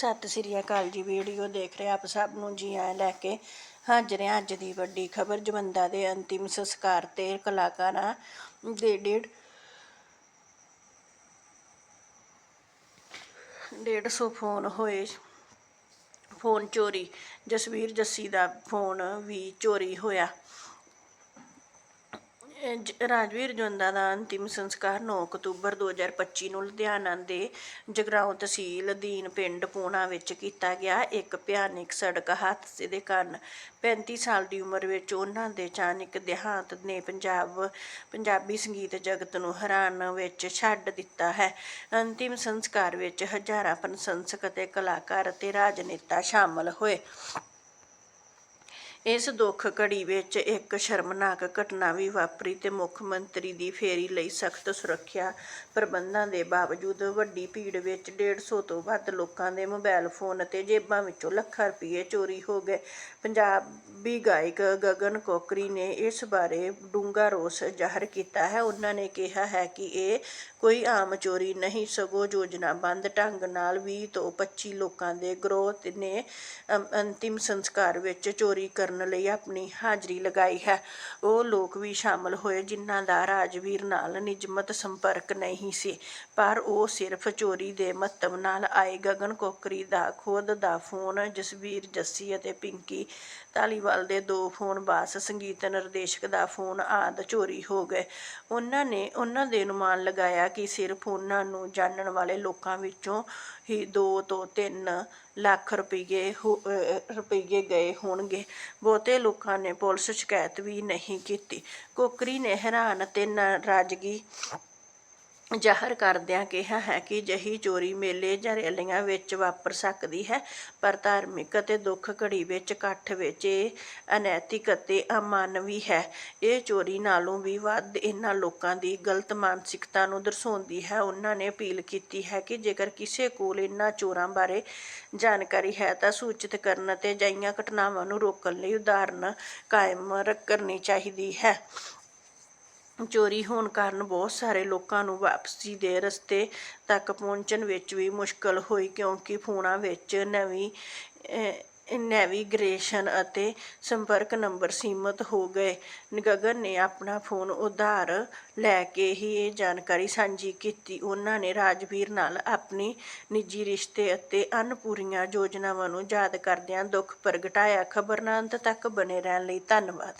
ਸਤਿ ਸ੍ਰੀ ਅਕਾਲ ਜੀ, ਵੀਡੀਓ ਦੇਖ ਰਹੇ ਆਪ ਸਭ ਨੂੰ ਜੀ ਆਇਆਂ ਲੈ ਕੇ ਹਾਜ਼ਰ ਹਾਂ ਅੱਜ ਦੀ ਵੱਡੀ ਖਬਰ, ਜਵੰਦਾ ਦੇ ਅੰਤਿਮ ਸੰਸਕਾਰ ਤੇ ਕਲਾਕਾਰਾਂ ਦੇ ਡੇਢ ਡੇਢ ਸੌ ਫੋਨ ਹੋਏ, ਫੋਨ ਚੋਰੀ, ਜਸਵੀਰ ਜੱਸੀ ਦਾ ਫੋਨ ਵੀ ਚੋਰੀ ਹੋਇਆ। ਰਾਜਵੀਰ ਜਵੰਦਾ ਦਾ ਅੰਤਿਮ ਸੰਸਕਾਰ 9 ਅਕਤੂਬਰ 2025 ਨੂੰ ਲੁਧਿਆਣਾ ਦੇ ਜਗਰਾਉਂ ਤਹਿਸੀਲ ਅਧੀਨ ਪਿੰਡ ਪੂਣਾ ਵਿੱਚ ਕੀਤਾ ਗਿਆ। ਇੱਕ ਭਿਆਨਕ ਸੜਕ ਹਾਦਸੇ ਦੇ ਕਾਰਨ 35 ਸਾਲ ਦੀ ਉਮਰ ਵਿੱਚ ਉਹਨਾਂ ਦੇ ਅਚਾਨਕ ਦੇਹਾਂਤ ਨੇ ਪੰਜਾਬ, ਪੰਜਾਬੀ ਸੰਗੀਤ ਜਗਤ ਨੂੰ ਹੈਰਾਨ ਵਿੱਚ ਛੱਡ ਦਿੱਤਾ ਹੈ। ਅੰਤਿਮ ਸੰਸਕਾਰ ਵਿੱਚ ਹਜ਼ਾਰਾਂ ਪ੍ਰਸ਼ੰਸਕ ਅਤੇ ਕਲਾਕਾਰ ਅਤੇ ਰਾਜਨੇਤਾ ਸ਼ਾਮਲ ਹੋਏ। ਇਸ ਦੁੱਖ ਘੜੀ ਵਿੱਚ ਇੱਕ ਸ਼ਰਮਨਾਕ ਘਟਨਾ ਵੀ ਵਾਪਰੀ ਤੇ ਮੁੱਖ ਮੰਤਰੀ ਦੀ ਫੇਰੀ ਲਈ ਸਖਤ ਸੁਰੱਖਿਆ ਪ੍ਰਬੰਧਾਂ ਦੇ ਬਾਵਜੂਦ ਵੱਡੀ ਭੀੜ ਵਿੱਚ 150 ਤੋਂ ਵੱਧ ਲੋਕਾਂ ਦੇ ਮੋਬਾਈਲ ਫੋਨ ਅਤੇ ਜੇਬਾਂ ਵਿੱਚੋਂ ਲੱਖਾਂ ਰੁਪਏ ਚੋਰੀ ਹੋ ਗਏ। ਪੰਜਾਬੀ ਗਾਇਕ ਗਗਨ ਕੋਕਰੀ ਨੇ ਇਸ ਬਾਰੇ ਡੂੰਘਾ ਰੋਸ ਜ਼ਾਹਰ ਕੀਤਾ ਹੈ। ਉਹਨਾਂ ਨੇ ਕਿਹਾ ਹੈ ਕਿ ਇਹ ਕੋਈ ਆਮ ਚੋਰੀ ਨਹੀਂ, ਸਗੋਂ ਯੋਜਨਾਬੰਦ ਢੰਗ ਨਾਲ 20 ਤੋਂ 25 ਲੋਕਾਂ ਦੇ ਗਰੋਹ ਨੇ ਅੰਤਿਮ ਸੰਸਕਾਰ ਵਿੱਚ ਚੋਰੀ ਕਰਨ ਲਈ ਆਪਣੀ ਹਾਜ਼ਰੀ ਲਗਾਈ ਹੈ। ਉਹ ਲੋਕ ਵੀ ਸ਼ਾਮਲ ਹੋਏ ਜਿਨ੍ਹਾਂ ਦਾ ਰਾਜਵੀਰ ਨਾਲ ਨਿਯਮਤ ਸੰਪਰਕ ਨਹੀਂ ਸੀ। ਪਰ ਉਹ ਸਿਰਫ ਚੋਰੀ ਦੇ ਮਹੱਤਵ ਨਾਲ ਆਏ। ਗਗਨ ਕੋਕਰੀ ਦਾ ਖੁਦ ਦਾ ਫੋਨ, ਜਸਵੀਰ, ਜੱਸੀ ਅਤੇ ਪਿੰਕੀ ਧਾਲੀਵਾਲ ਦੇ ਦੋ ਫੋਨ ਬਾਸ ਸੰਗੀਤ ਨਿਰਦੇਸ਼ਕ ਦਾ ਫੋਨ ਆਦਿ ਚੋਰੀ ਹੋ ਗਏ। ਉਹਨਾਂ ਨੇ ਉਹਨਾਂ ਦੇ ਅਨੁਮਾਨ ਲਗਾਇਆ ਕਿ ਸਿਰਫ ਉਹਨਾਂ ਨੂੰ ਜਾਣਨ ਵਾਲੇ ਲੋਕਾਂ ਵਿੱਚੋਂ ਹੀ 2 ਤੋਂ 3 ਲੱਖ ਰੁਪਏ ਹੋ- ਅਹ ਰੁਪਏ ਗਏ ਹੋਣਗੇ। ਬਹੁਤੇ ਲੋਕਾਂ ਨੇ ਪੁਲਿਸ ਸ਼ਿਕਾਇਤ ਵੀ ਨਹੀਂ ਕੀਤੀ। ਕੋਕਰੀ ਨੇ ਹੈਰਾਨ ਅਤੇ ਨਾਰਾਜ਼ਗੀ ਜ਼ਾਹਰ ਕਰਦਿਆਂ ਕਿਹਾ ਹੈ ਕਿ ਜਹੀ ਚੋਰੀ ਮੇਲੇ ਜਾਂ ਰੈਲੀਆਂ ਵਿੱਚ ਵਾਪਰ ਸਕਦੀ ਹੈ, ਪਰ ਧਾਰਮਿਕ ਅਤੇ ਦੁੱਖ ਘੜੀ ਵਿੱਚ ਇਕੱਠ ਵਿੱਚ ਇਹ ਅਨੈਤਿਕ ਅਤੇ ਅਮਾਨਵੀ ਹੈ। ਇਹ ਚੋਰੀ ਨਾਲੋਂ ਵੀ ਵੱਧ ਇਹਨਾਂ ਲੋਕਾਂ ਦੀ ਗਲਤ ਮਾਨਸਿਕਤਾ ਨੂੰ ਦਰਸਾਉਂਦੀ ਹੈ। ਉਹਨਾਂ ਨੇ ਅਪੀਲ ਕੀਤੀ ਹੈ ਕਿ ਜੇਕਰ ਕਿਸੇ ਕੋਲ ਇਹਨਾਂ ਚੋਰਾਂ ਬਾਰੇ ਜਾਣਕਾਰੀ ਹੈ ਤਾਂ ਸੂਚਿਤ ਕਰਨ ਅਤੇ ਅਜਿਹੀਆਂ ਘਟਨਾਵਾਂ ਨੂੰ ਰੋਕਣ ਲਈ ਉਦਾਹਰਨ ਕਾਇਮ ਰ- ਕਰਨੀ ਚਾਹੀਦੀ ਹੈ। ਚੋਰੀ ਹੋਣ ਕਾਰਨ ਬਹੁਤ ਸਾਰੇ ਲੋਕਾਂ ਨੂੰ ਵਾਪਸੀ ਦੇ ਰਸਤੇ ਤੱਕ ਪਹੁੰਚਣ ਵਿੱਚ ਵੀ ਮੁਸ਼ਕਲ ਹੋਈ ਕਿਉਂਕਿ ਫੋਨਾਂ ਵਿੱਚ ਨਵੀਂ ਅਹ, ਨੈਵੀਗੇਸ਼ਨ ਅਤੇ ਸੰਪਰਕ ਨੰਬਰ ਸੀਮਤ ਹੋ ਗਏ। ਗਗਨ ਨੇ ਆਪਣਾ ਫੋਨ ਉਧਾਰ ਲੈ ਕੇ ਹੀ ਇਹ ਜਾਣਕਾਰੀ ਸਾਂਝੀ ਕੀਤੀ। ਉਹਨਾਂ ਨੇ ਰਾਜਵੀਰ ਨਾਲ ਆਪਣੀ ਨਿੱਜੀ ਰਿਸ਼ਤੇ ਅਤੇ ਅਨਪੂਰੀਆਂ ਯੋਜਨਾਵਾਂ ਨੂੰ ਯਾਦ ਕਰਦਿਆਂ ਦੁੱਖ ਪ੍ਰਗਟਾਇਆ। ਖਬਰ ਨਾਲ ਅੰਤ ਤੱਕ ਬਨੇ ਰਹਿਣ ਲਈ ਧੰਨਵਾਦ।